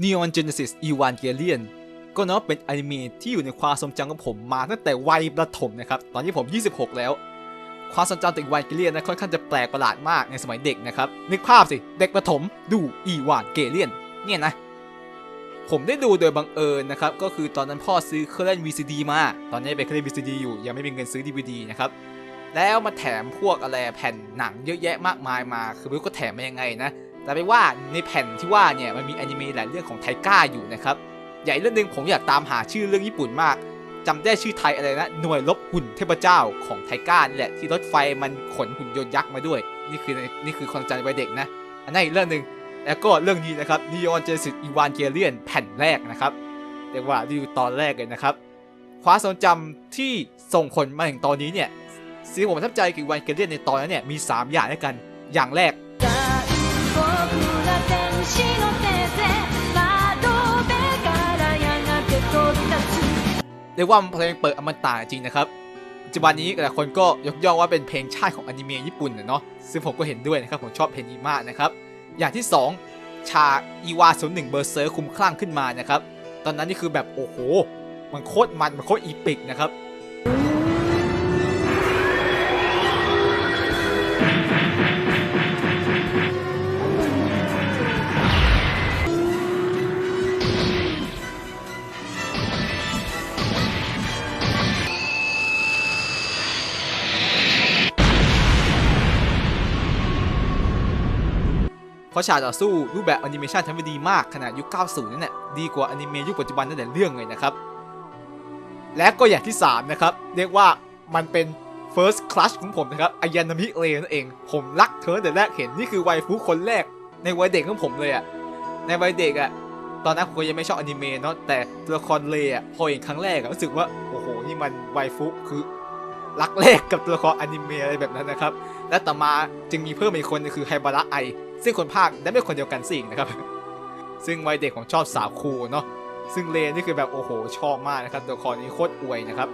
Neon Genesis Evangelion ก็นับเป็นอนิเมะที่อยู่ในความทรงจำของผมมาตั้งแต่วัยประถมนะครับ ตอนนี้ผม 26 แล้ว ความทรงจำจาก Evangelion นะค่อนข้างจะแปลกประหลาดมากในสมัยเด็กนะครับ นึกภาพสิ เด็กประถมดู Evangelion เนี่ยนะ ผมได้ดูโดยบังเอิญนะครับ ก็คือตอนนั้นพ่อซื้อเครื่องเล่น VCD มา ตอนนี้เป็นเครื่องเล่น VCD อยู่ ยังไม่มีเงินซื้อ DVD นะครับ แล้วมาแถมพวกอะไรแผ่นหนังเยอะแยะมากมายมา คือไม่รู้ก็แถมมายังไงนะ แต่ไปว่าในแผ่นที่ว่าเนี่ยมันมีอนิเมะหลายเรื่องของไทก้าอยู่นะครับใหญ่เรื่องหนึ่งผมอยากตามหาชื่อเรื่องญี่ปุ่นมากจำได้ชื่อไทยอะไรนะหน่วยลบหุ่นเทพเจ้าของไทก้านี่แหละที่รถไฟมันขนหุ่นยนต์ยักษ์มาด้วย นี่คือนี่คือความจำวัยเด็กนะ อันนั้นอีกเรื่องหนึ่งแล้วก็เรื่องนี้นะครับ Neon Genesis Evangelion แผ่นแรกนะครับเรียกว่ารีวิวตอนแรกเลยนะครับความทรงจำที่ส่งผลมาถึงตอนนี้เนี่ยสิ่งผมประทับใจกับ Evangelion ในตอนนั้นเนี่ยมี 3 อย่างด้วยกัน อย่างแรก เรียกว่าเพลงเปิดอมตะจริงนะครับปัจจุบันนี้หลายคนก็ยกย่องว่าเป็นเพลงชาติของอนิเมะญี่ปุ่นเนาะซึ่งผมก็เห็นด้วยนะครับผมชอบเพลงนี้มากนะครับอย่างที่ 2 ฉากอีวาศูนย์หนึ่งเบอร์เซอร์คุ้มคลั่งขึ้นมานะครับตอนนั้นนี่คือแบบโอ้โห มันโคตรมันมันโคตรอีปิกนะครับ เพราะฉากต่อสู้รูปแบบแอนิเมชันทำได้ดีมากขนาดยุค 90 นั่นแหละดีกว่าอนิเมะยุคปัจจุบันนั่นแหละเรื่องเลยนะครับ และก็อย่างที่ 3 นะครับ เรียกว่ามันเป็น first crush ของผมนะครับอายานามิเรนั่นเอง ผมรักเธอแต่แรกเห็นนี่คือไวฟูคนแรกในวัยเด็กของผมเลยอะในวัยเด็กอะตอนนั้นผมก็ยังไม่ชอบอนิเมะเนาะแต่ตัวละครเลอะพอเห็นครั้งแรกรู้สึกว่าโอ้โหนี่มันไวฟูคือรักแรกกับตัวละครอนิเมะอะไรแบบนั้นนะครับ และต่อมาจึงมีเพิ่มอีกคนคือไฮบาระไอ ซึ่งคนภาคได้ไม่คนเดียวกันสิงนะครับ ซึ่งวัยเด็กของชอบสาวคูเนาะซึ่งเลนนี่คือแบบโอ้โหชอบมากนะครับตัวละครนี้โคตรอวยนะครับ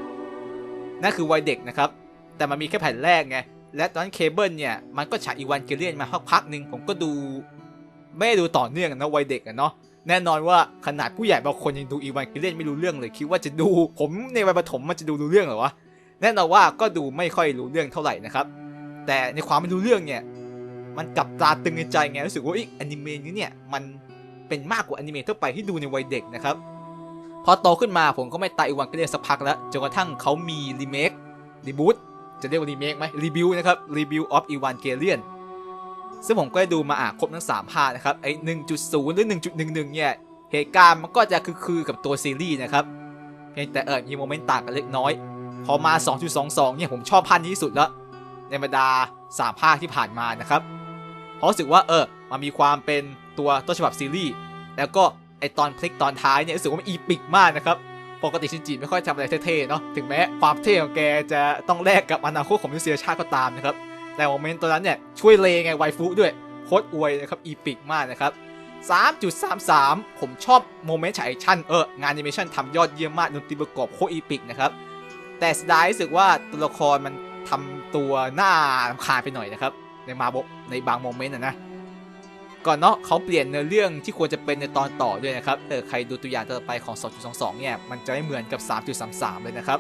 นั่นคือวัยเด็กนะครับ แต่มันมีแค่แผ่นแรกไงและตอนนั้นเคเบิลเนี่ยมันก็ฉายอีวานเกเลียนมาพักพักๆหนึ่งผมก็ดูไม่ดูต่อเนื่องนะวัยเด็กอะเนาะแน่นอนว่าขนาดผู้ใหญ่บางคนยังดูอีวานเกเลียนไม่รู้เรื่องเลยคิดว่าจะดูผมในวัยประถมมันจะดูรู้เรื่องหรอวะแน่นอนว่าก็ดูไม่ค่อยรู้เรื่องเท่าไหร่นะครับ แต่ในความไม่รู้เรื่องเนี่ย มันกลับตาตึงในใจไงรู้สึกว่าอีกอนิเมะนี้เนี่ยมันเป็นมากกว่าอนิเมะทั่วไปที่ดูในวัยเด็กนะครับ พอโตขึ้นมาผมก็ไม่ตายอีวันก็เรียกสักพักแล้วจนกระทั่งเขามีรีเมครีบูตจะเรียกว่ารีเมคไหมรีบิวนะครับรีบิวออฟอีวานเกเลียนซึ่งผมก็ได้ดูมาอะครบทั้ง 3 ภาคนะครับไอ้หนึ่งจุดศูนย์หรือหนึ่งจุดหนึ่งหนึ่งเนี่ยเหตุการณ์มันก็จะคือๆกับตัวซีรีส์นะครับเพียงแต่เออมีโมเมนต์ต่างกันเล็กน้อย พอมา 2.22 เนี่ยผมชอบภาคนี้ที่สุดแล้วในบรรดา3ภาคที่ผ่านมานะครับ เพราะรู้สึกว่าเออมันมีความเป็นตัวต้นฉบับซีรีส์แล้วก็ไอตอนพลิกตอนท้ายเนี่ยรู้สึกว่ามันอีปิกมากนะครับปกติชินจิไม่ค่อยทำอะไรเท่ๆเนาะถึงแม้ความเท่ของแกจะต้องแลกกับอนาคตของมนุษยชาติก็ตามนะครับแต่โมเมนต์ตอนนั้นเนี่ยช่วยเลงไงไวฟุด้วยโคตรอวยนะครับอีปิกมากนะครับ3.33 ผมชอบโมเมนต์ฉากแอคชั่นเอองานแอนิเมชั่นทำยอดเยี่ยมมากดนตรีประกอบโคตรอีปิกนะครับแต่สดายรู้สึกว่าตัวละครมันทำตัวหน้ารำคาไปหน่อยนะครับ ในมาบในบางโมเมนต์นะนะก่อนเนาะเขาเปลี่ยนเนื้อเรื่องที่ควรจะเป็นในตอนต่อด้วยนะครับเออใครดูตัวอย่างต่อไปของ 2.22 เนี่ยมันจะไม่เหมือนกับ 3.33 เลยนะครับ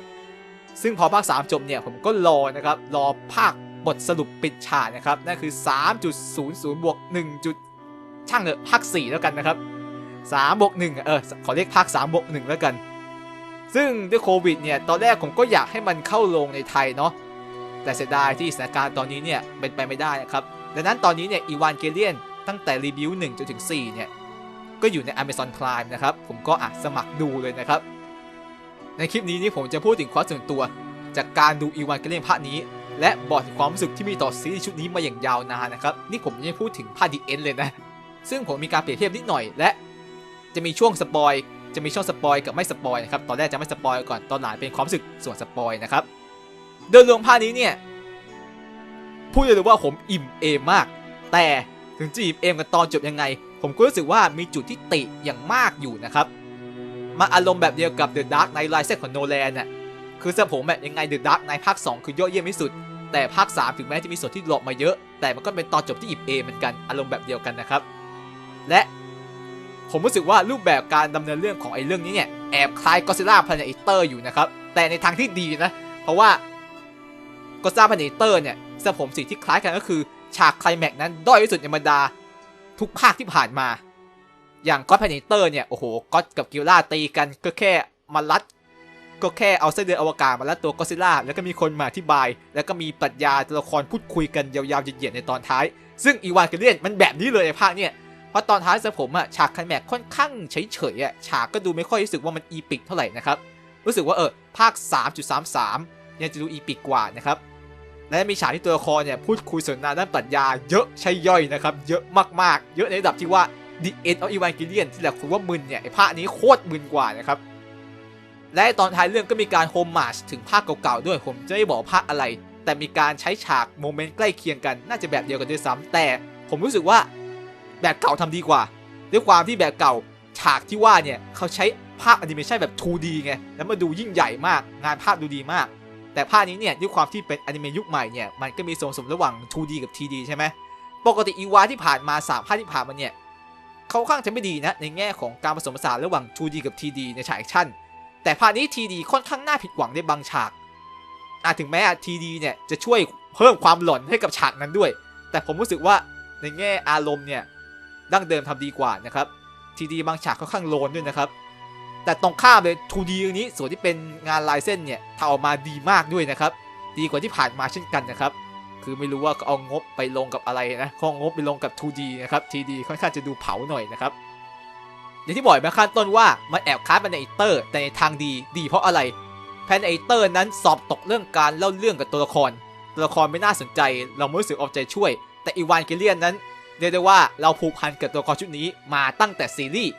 ซึ่งพอภาค 3 จบเนี่ยผมก็รอนะครับรอภาคบทสรุปปิดฉากนะครับนั่นคือ 3.00บวก1จุดช่างเถอะภาค 4 แล้วกันนะครับ3บวก1เออขอเรียกภาค3บวก1แล้วกัน ซึ่งด้วยโควิดเนี่ยตอนแรกผมก็อยากให้มันเข้าลงในไทยเนาะ แต่เสียดายที่สถานการณ์ตอนนี้เนี่ยเป็นไปไม่ได้นะครับดังนั้นตอนนี้เนี่ยอีวานเกเลียนตั้งแต่รีวิว1จนถึง4เนี่ยก็อยู่ใน Amazon Prime นะครับ ผมก็อะสมัครดูเลยนะครับ ในคลิปนี้นี่ผมจะพูดถึงความส่วนตัว จากการดูอีวานเกเลียนภาคนี้ และบอกถึงความรู้สึกที่มีต่อซีรีส์ชุดนี้มาอย่างยาวนานนะครับ นี่ผมยังพูดถึงภาคดีเอ็นเลยนะ ซึ่งผมมีการเปรียบเทียบนิดหน่อยและ จะมีช่วงสปอยจะมีช่วงสปอยกับไม่สปอยนะครับตอนแรกจะไม่สปอยก่อนตอนหลังเป็นความรู้สึกส่วนสปอยนะครับ โดยรวมภาคนี้เนี่ยพูดเลยว่าผมอิ่มเอมมาก แต่ถึงจะอิ่มเอมกับตอนจบยังไง ผมก็รู้สึกว่ามีจุดที่ติอย่างมากอยู่นะครับ มาอารมณ์แบบเดียวกับ The Dark Knight Rises ของโนแลนน่ะคือสำหรับผมแบบยังไง The Dark Knight ภาค 2 คือยอดเยี่ยมที่สุด แต่ภาค 3 ถึงแม้จะมีส่วนที่หลอกมาเยอะ แต่มันก็เป็นตอนจบที่อิ่มเอมเหมือนกันอารมณ์แบบเดียวกันนะครับ และผมรู้สึกว่ารูปแบบการดำเนินเรื่องของไอ้เรื่องนี้เนี่ยแอบคล้ายก็ซิล่าพ l น n เตอร์อยู่นะครับแต่ในทางที่ดีนะ เพราะว่า ก็ซ่าพ l น n เตอร์เนี่ยสำหรับผมสิ่งที่คล้ายกันก็คือ ฉากไคลแม็กนั้นด้อยที่สุดในบรรดา ทุกภาคที่ผ่านมา อย่างก็ d พ l น n เตอร์เนี่ยโอ้โหก็กับกิลล่าตีกันก็แค่มารัด ก็แค่เอาเส้นเดือนอวกาศมาล้วตัวก็ซิล่าแล้วก็มีคนมาอธิบาย แล้วก็มีปรัชญาตัวละครพูดคุยกันยาวๆเหยียดๆในตอนท้าย ซึ่งอีวานเกเลียนมันแบบนี้เลยในภาคเนี่ยเพราะตอนท้ายสำหรับผมอะฉากไคลแม็กค่อนข้างเฉยๆอะฉากก็ดูไม่ค่อยรู้สึกว่ามันอีปิกเท่าไหร่นะครับรู้สึกว่าเออภาค 3.33 ยังจะดูอีปิกกว่านะครับ และมีฉากที่ตัวละครเนี่ยพูดคุยสนทนาด้านปรัชญาเยอะใช่ย่อยนะครับ เยอะมากๆ เยอะในระดับที่ว่า The End of Evangelion ที่หละคุณว่ามึนเนี่ยไอภาคนี้โคตรมึนกว่านะครับและตอนท้ายเรื่องก็มีการโฮมมาชถึงภาคเก่าๆด้วยผมจะไม่บอกภาคอะไร แต่มีการใช้ฉากโมเมนต์ใกล้เคียงกันน่าจะแบบเดียวกันด้วยซ้ำแต่ผมรู้สึกว่าแบบเก่าทำดีกว่า ด้วยความที่แบบเก่าฉากที่ว่าเนี่ยเขาใช้ภาพแอนิเมชันแบบ 2D ไงแล้วมาดูยิ่งใหญ่มาก งานภาพดูดีมาก แต่ภาพนี้เนี่ยด้วยความที่เป็นอนิเมะยุคใหม่เนี่ยมันก็มีส่วนผสมระหว่าง 2D กับ 3D ใช่ไหมปกติอีวาที่ผ่านมาสามภาคที่ผ่านมาเนี่ยเขาค่อนข้างจะไม่ดีนะในแง่ของการผสมผสานระหว่าง 2D กับ 3D ในฉากแอคชั่น แต่ภาคนี้ 3D ค่อนข้างน่าผิดหวังในบางฉากอาจถึงแม้อะ 3D เนี่ยจะช่วยเพิ่มความหลอนให้กับฉากนั้นด้วย แต่ผมรู้สึกว่าในแง่อารมณ์เนี่ยดั้งเดิมทำดีกว่านะครับ 3D บางฉากค่อนข้างโลนด้วยนะครับ แต่ตรงข้ามเลย 2D ตรงนี้ส่วนที่เป็นงานลายเส้นเนี่ยทำออกมาดีมากด้วยนะครับ ดีกว่าที่ผ่านมาเช่นกันนะครับ คือไม่รู้ว่าเขาเอางบไปลงกับอะไรนะขาเอางบไปลงกับ 2D นะครับ 3D ค่อนข้างจะดูเผาหน่อยนะครับอย่างที่บอกไปข้างต้นว่ามันแอบคล้ายแพนเตอร์แต่ในทางดีดีเพราะอะไรแพนเตอร์นั้นสอบตกเรื่องการเล่าเรื่องกับตัวละคร ตัวละครไม่น่าสนใจ เราไม่รู้สึกเอาใจช่วย แต่อีวานเกเลียนนั้นเรียกได้ว่าเราผูกพันกับตัวละครชุดนี้มาตั้งแต่ซีรีส์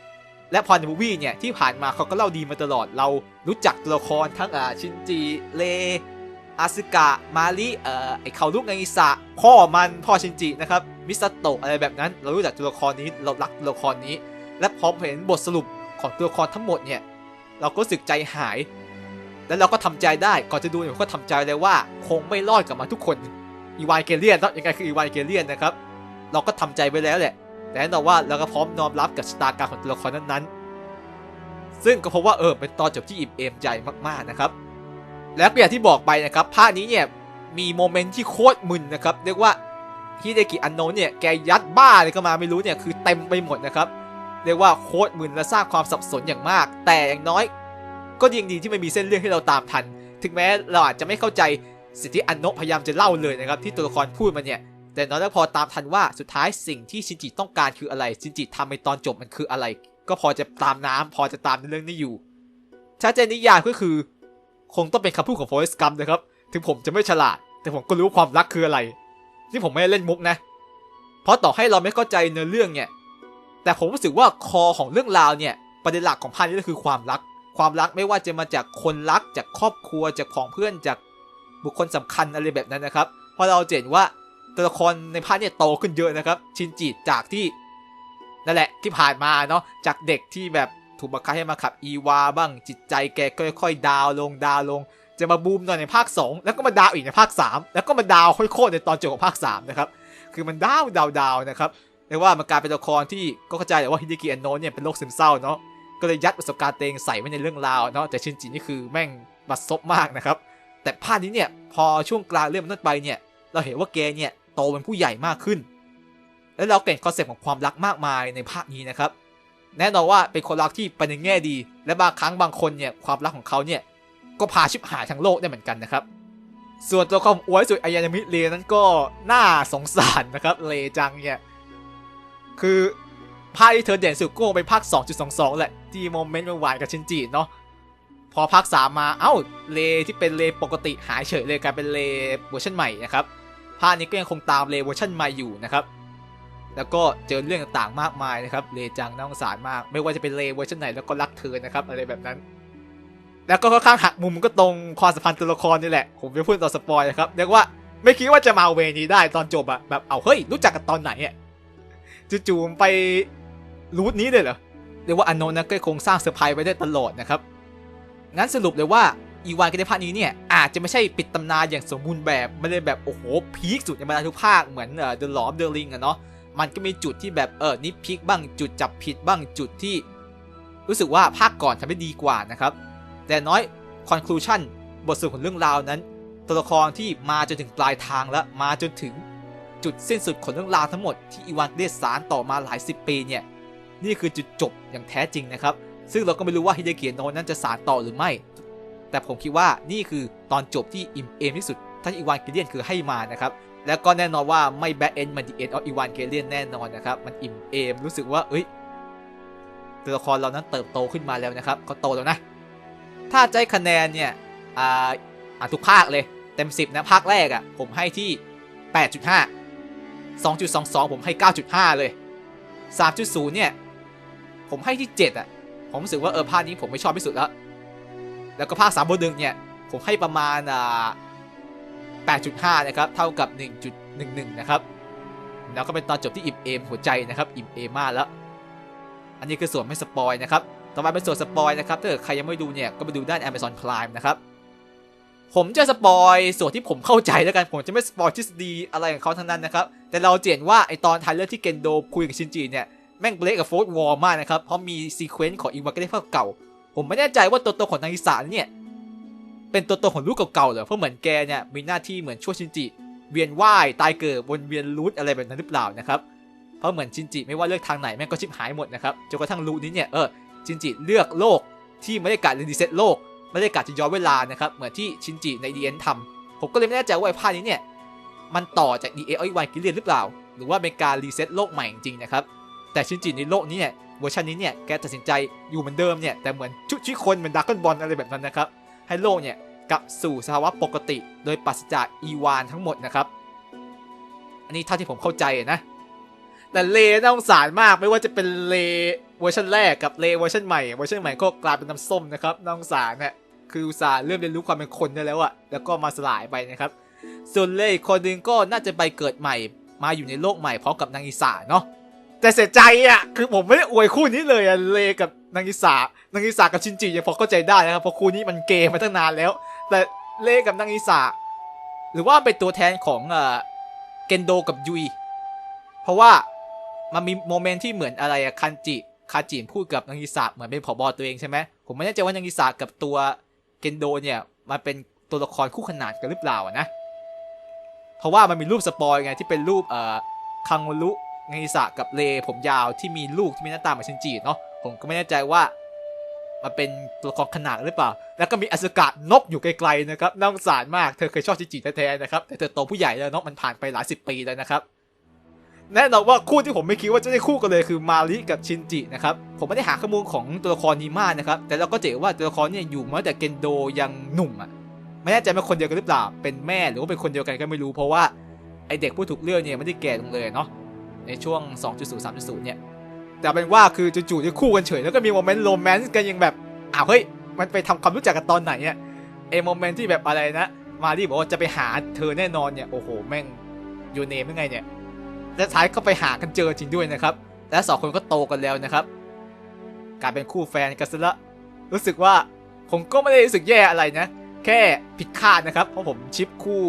และพอในมูวี่เนี่ยที่ผ่านมาเขาก็เล่าดีมาตลอดเรารู้จักตัวละครทั้งอ่าชินจิเลอาซึกะมาริเอ่อไอเขาลูกไงอิสะพ่อมันพ่อชินจินะครับมิสโตะอะไรแบบนั้น เรารู้จักตัวละครนี้เรารักตัวละครนี้ และพอเห็นบทสรุปของตัวละครทั้งหมดเนี่ยเราก็รู้สึกใจหาย แล้วเราก็ทำใจได้ก่อนจะดูเนี่ยก็ทำใจเลยว่า คงไม่รอดกลับมาทุกคนอีวานเกเลียนยังไงคืออีวานเกเลียนนะครับ เราก็ทำใจไปแล้วแหละ แต่แน่นอนว่าเราก็พร้อมน้อมรับกับชะตากรรมของตัวละครนั้นๆ ซึ่งก็พบว่าเออเป็นตอนจบที่อิ่มเอมใจมากๆนะครับ แล้วก็อย่างที่บอกไปนะครับภาคนี้เนี่ยมีโมเมนต์ที่โคตรมึนนะครับเรียกว่าฮิเดกิอันโนเนี่ยแกยัดบ้าอะไรก็มาไม่รู้เนี่ยคือเต็มไปหมดนะครับเรียกว่าโคตรมึนและสร้างความสับสนอย่างมาก แต่อย่างน้อย ก็ยังดีที่ไม่มีเส้นเรื่องให้เราตามทัน ถึงแม้เราอาจจะไม่เข้าใจสิ่งที่อันโนพยายามจะเล่าเลยนะครับที่ตัวละครพูดมาเนี่ย แต่น้อยแล้วพอตามทันว่าสุดท้ายสิ่งที่ชินจิต้องการคืออะไร ชินจิทำในตอนจบมันคืออะไร ก็พอจะตามน้ำพอจะตามในเรื่องนี้อยู่ชัดเจนนิยามก็คือ คงต้องเป็นคำพูดของโฟร์สกัมนะครับ ถึงผมจะไม่ฉลาด แต่ผมก็รู้ความรักคืออะไร นี่ผมไม่เล่นมุกนะ เพราะต่อให้เราไม่เข้าใจเนื้อเรื่องเนี่ย แต่ผมรู้สึกว่าคอของเรื่องราวเนี่ย ประเด็นหลักของภาคนี้ก็คือความรัก ความรักไม่ว่าจะมาจากคนรัก จากครอบครัว จากของเพื่อน จากบุคคลสำคัญอะไรแบบนั้นนะครับ เพราะเราเห็นว่า ตัวละครในภาคเนี่ยโตขึ้นเยอะนะครับ ชินจิจากที่นั่นแหละที่ผ่านมาเนาะจากเด็กที่แบบถูกบังคับให้มาขับอีวาบ้างจิตใจแกค่อยๆดาวลงดาวลง จะมาบูมหน่อยในภาค 2 แล้วก็มาดาวอีกในภาค 3 แล้วก็มาดาวค่อยโคตรในตอนจบของภาค3นะครับคือมันดาวดาวดาวนะครับเรียกว่ามันกลายเป็นตัวละครที่ก็เข้าใจแหละว่าฮิเดกิอันโนะเนี่ยเป็นโรคซึมเศร้าเนาะก็เลยยัดประสบการณ์เตวเองใส่ไว้ในเรื่องราวเนาะแต่ชินจินี่คือแม่งบัดซบมากนะครับแต่ภาคนี้เนี่ยพอช่วงกลางเรื่องมันต้นไปเนี่ย เราเห็นว่าแกเนี่ยโตเป็นผู้ใหญ่มากขึ้น แล้วเราเก่งคอนเซ็ปต์ของความรักมากมายในภาคนี้นะครับ แน่นอนว่าเป็นคนรักที่ไปในแง่ดี และบางครั้งบางคนเนี่ยความรักของเขาเนี่ยก็พาชิบหายทั้งโลกได้เหมือนกันนะครับ ส่วนตัวควาอวยสุดอายามิเลนั้นก็น่าสงสารนะครับเลจังเนี่ยคือภาคที่เธอเด่นสุดก็เป็นภาค 2.22 แหละ ที่โมเมนต์มันหวานกับชินจิเนาะพอภาค3มา เอ้า เลที่เป็นเลปกติหายเฉยเลยกลายเป็นเลเวอร์ชันใหม่นะครับ ภาคนี้ก็ยังคงตามเลเวอร์ชันใหม่อยู่นะครับ แล้วก็เจอเรื่องต่างๆมากมายนะครับ เลจังน่าสงสารมาก ไม่ว่าจะเป็นเลเวอร์ชันไหนแล้วก็รักเธอนะครับ อะไรแบบนั้น แล้วก็ค่อนข้างหักมุมก็ตรงความสัมพันธ์ตัวละครนี่แหละ ผมจะพูดต่อสปอยนะครับเรียกว่าไม่คิดว่าจะมาเวนี้ได้ตอนจบอะแบบเอาเฮ้ยรู้จักกันตอนไหนอะจู่ๆไปรูทนี้เลยเหรอเรียกว่าอันโนนะก็คงสร้างเซอร์ไพรส์ไว้ได้ตลอดนะครับงั้นสรุปเลยว่า อีวานกันในภาคนี้เนี่ยอาจจะไม่ใช่ปิดตำนานอย่างสมบูรณ์แบบไม่ได้แบบโอ้โหพีคสุดในบรรดาทุกภาคเหมือนเอ่อ The Lord of the Ring อะเนาะมันก็มีจุดที่แบบเออนิพิกบ้างจุดจับผิดบ้างจุดที่ รู้สึกว่าภาคก่อนทำได้ดีกว่านะครับ แต่น้อยคอนคลูชันบทสรุปของเรื่องราวนั้น ตัวละครที่มาจนถึงปลายทางแล้วมาจนถึงจุดสิ้นสุดของเรื่องราวทั้งหมดที่อีวานเดสารต่อมาหลายสิบปีเนี่ยนี่คือจุดจบอย่างแท้จริงนะครับ ซึ่งเราก็ไม่รู้ว่าฮิเดเกิโนนั้นจะสารต่อหรือไม่ แต่ผมคิดว่านี่คือตอนจบที่อิ่มเอมที่สุดท่านอีวานเกเลียนคือให้มานะครับแล้วก็แน่นอนว่าไม่แบ d เอนมันดีเอ็นออฟอีวานเกเลียนแน่นอนนะครับมันอิ่มเอมรู้สึกว่าเอ้ยตัวละครเรานั้นเติบโตขึ้นมาแล้วนะครับก็โตแล้วนะ ถ้าใจคะแนนเนี่ยอ่าอ่านทุกภาคเลยเต็ม 10 นะ ภาคแรกอะ่ะ ผมให้ที่ 8.5 2.22 ผมให้ 9.5 เลย 3.0 เนี่ย ผมให้ที่ 7อะ ผมรู้สึกว่าเออภาคนี้ผมไม่ชอบที่สุดแล้ว แล้วก็ภาค3บนหนึ่งเนี่ย ผมให้ประมาณอ่า8.5 นะครับ เท่ากับ 1.11 นะครับ แล้วก็เป็นตอนจบที่อิ่มเอมหัวใจนะครับ อิ่มเอมมากแล้ว อันนี้คือส่วนไม่สปอยนะครับ ต่อมาเป็นส่วนสปอยนะครับ ถ้าเกิดใครยังไม่ดูเนี่ย ก็ไปดูด้าน Amazon Prime นะครับ ผมจะสปอยส่วนที่ผมเข้าใจแล้วกัน ผมจะไม่สปอยทฤษฎีอะไรของเขาทั้งนั้นนะครับ แต่เราเจนว่าไอตอนไทเลอร์ที่เกนโดคุยกับชินจิเนี่ย แม่งเบรกกับโฟร์วอร์มากนะครับ เพราะมีซีเควนต์ของอีวาเกเดภาคเก่า ผมไม่แน่ใจว่าตัวตนของนางอิสาเนี่ย เป็นตัวตนของลูกเก่าๆหรอเพราะเหมือนแกเนี่ยมีหน้าที่เหมือนช่วยชินจิ เวียนว่ายตายเกิดวนเวียนรูทอะไรแบบนั้นหรือเปล่านะครับเพราะเหมือนชินจิไม่ว่าเลือกทางไหนแม่งก็ชิบหายหมดนะครับจนกระทั่งรูนี้เนี่ยเออชินจิเลือกโลกที่ไม่ได้การรีเซ็ตโลกไม่ได้การจะย้อนเวลานะครับเหมือนที่ชินจิในดีเอ็นทำผมก็เลยไม่แน่ใจว่าไอ้ภาคนี้เนี่ยมันต่อจากดีเอไอวันกิเลียนหรือเปล่า หรือว่าเป็นการรีเซ็ตโลกใหม่จริงๆนะครับแต่ชินจิในโลกนี้เนี่ย เวอร์ชันนี้เนี่ยแกตัดสินใจอยู่เหมือนเดิมเนี่ยแต่เหมือนชุดชีคนเหมือนดักกอนบอลอะไรแบบนั้นนะครับ ให้โลกเนี่ยกลับสู่สภาวะปกติ โดยปราศจากอีวานทั้งหมดนะครับ อันนี้เท่าที่ผมเข้าใจนะ แต่เลน่าสงสารมากไม่ว่าจะเป็นเลเวอร์ชันแรกกับเลเวอร์ชันใหม่เวอร์ชันใหม่ก็กลายเป็นน้ำส้มนะครับน่าสงสารเนี่ยคืออุตส่าห์เริ่มเรียนรู้ความเป็นคนได้แล้วอะแล้วก็มาสลายไปนะครับส่วนเลอีกคนหนึงก็น่าจะไปเกิดใหม่ มาอยู่ในโลกใหม่พร้อมกับนางอิสาเนาะ แต่เสียใจอะคือผมไม่ได้อวยคู่นี้เลยอะเลกับนางอิสานางอิสากับชินจิยังพอเข้าใจได้นะครับเพราะคู่นี้มันเกย์มาตั้งนานแล้ว แต่เลกับนางอิสาหรือว่าเป็นตัวแทนของเอ่อเกนโดกับยุยเพราะว่ามันมีโมเมนต์ที่เหมือนอะไรอะคันจิคาจินพูดกับนางอิสาเหมือนเป็นผบอตัวเองใช่ไหมผมไม่แน่ใจว่านางอิสากับตัวเกนโดเนี่ยมันเป็นตัวละครคู่ขนานกันหรือเปล่าอะนะ เพราะว่ามันมีรูปสปอยไงที่เป็นรูปเอ่อคังวรุ นางอิสากับเลผมยาวที่มีลูกที่มีหน้าตาเหมือนชินจิเนาะผมก็ไม่แน่ใจว่ามันเป็นตัวละครขนาดหรือเปล่า แล้วก็มีอสุกะนกอยู่ไกลๆนะครับน่าสงสารมากเธอเคยชอบชินจิแท้ๆนะครับแต่เธอโตผู้ใหญ่แล้วนาะมันผ่านไปหลายสิบปีแล้วนะครับแน่นอนว่าคู่ที่ผมไม่คิดว่าจะได้คู่กันเลยคือมาริกับชินจินะครับผมไม่ได้หาข้อมูลของตัวละครนี้มากนะครับแต่เราก็เจอว่าตัวละครเนี่ยอยู่มาตั้งแต่เกนโดยังหนุ่มอะไม่แน่ใจเป็นคนเดียวกันหรือเปล่าเป็นแม่หรือว่าเป็นคนเดียวกันก็ไม่รู้เพราะว่าไอเด็กผู้ถูกเลือกเนี่ยไม่ได้แก่ลงเลยเนาะ ในช่วง 2.0 3.0 เนี่ย แต่เป็นว่าคือจู่ๆจะคู่กันเฉย แล้วก็มีโมเมนต์โรแมนต์กันยังแบบอ้าวเฮ้ย มันไปทำความรู้จักกันตอนไหนเนี่ยไอโมเมนต์ที่แบบอะไรนะ มารีบอกว่าจะไปหาเธอแน่นอนเนี่ย โอ้โห แม่งยูเนมยังไงเนี่ยและท้ายก็ไปหากันเจอจริงด้วยนะครับ และสองคนก็โตกันแล้วนะครับกลายเป็นคู่แฟนกันซะละรู้สึกว่าผมก็ไม่ได้รู้สึกแย่อะไรนะ แค่ผิดคาดนะครับ เพราะผมชิปคู่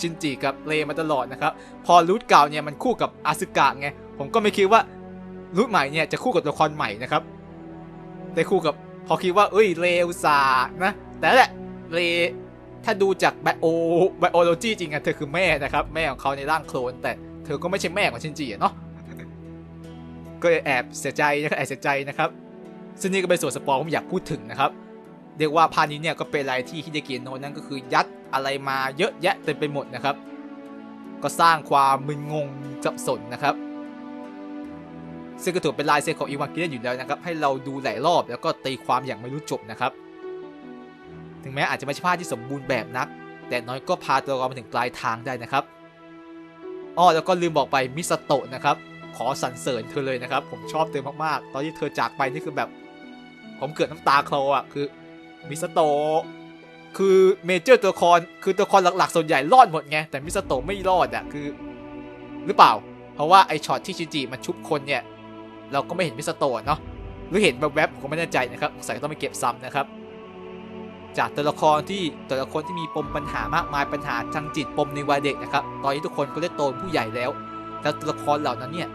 ชินจิกับเลมาตลอดนะครับ พอรูทเก่าเนี่ยมันคู่กับอาซึกะไง ผมก็ไม่คิดว่ารูทใหม่เนี่ยจะคู่กับตัวละครใหม่นะครับ ได้คู่กับพอคิดว่า เอ้ยเลวซานะ แต่แหละเลถ้าดูจากไบโอไบโอโลจีจริงอะเธอคือแม่นะครับ แม่ของเขาในร่างโคลน แต่เธอก็ไม่ใช่แม่ของชินจิอะเนาะก็แอบเสียใจนะครับแอบเสียใจนะครับ ซึ่งนี่ก็เป็นส่วนสปอยผมอยากพูดถึงนะครับ เรียกว่าพานี้เนี่ยก็เป็นอะไรที่ฮิเดเกโนนั่นก็คือยัด อะไรมาเยอะแยะเต็มไปหมดนะครับ ก็สร้างความมึนงงสับสนนะครับซึ่งก็ถือเป็นลายเซ็นของอีวานกิเลนอยู่แล้วนะครับ ให้เราดูหลายรอบแล้วก็ตีความอย่างไม่รู้จบนะครับ ถึงแม้อาจจะไม่ใช่ภาพที่สมบูรณ์แบบนัก แต่น้อยก็พาตัวเรามาถึงปลายทางได้นะครับอ้อแล้วก็ลืมบอกไปมิสโตะนะครับ ขอสรรเสริญเธอเลยนะครับ ผมชอบเธอมากๆ ตอนที่เธอจากไปนี่คือแบบ ผมเกิดน้ำตาคลออะคือมิสโตะ คือเมเจอร์ตัวละครคือตัวละครหลักๆ ส่วนใหญ่รอดหมดไง แต่มิสโตะไม่รอดอะคือ หรือเปล่า เพราะว่าไอช็อตที่ชินจิมันชุบคนเนี่ย เราก็ไม่เห็นมิสโตะเนาะหรือเห็นแบบแวบๆผมไม่แน่ใจนะครับสงสัยต้องไปเก็บซ้ำนะครับ จากตัวละครที่ตัวละครที่มีปมปัญหามากมายปัญหาทางจิตปมในวัยเด็กนะครับ ตอนนี้ทุกคนก็ได้โตเป็นผู้ใหญ่แล้ว แล้วตัวละครเหล่านั้นเนี่ย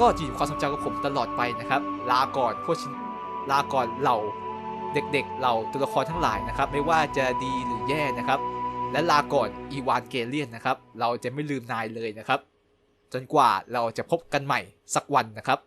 ก็จะอยู่ความทรงจำกับผมตลอดไปนะครับ ลาก่อนพวกชินลาก่อนเหล่า เด็กๆ เหล่าตัวละครทั้งหลายนะครับ ไม่ว่าจะดีหรือแย่นะครับ และลาก่อนอีวานเกเลียนนะครับ เราจะไม่ลืมนายเลยนะครับ จนกว่าเราจะพบกันใหม่สักวันนะครับ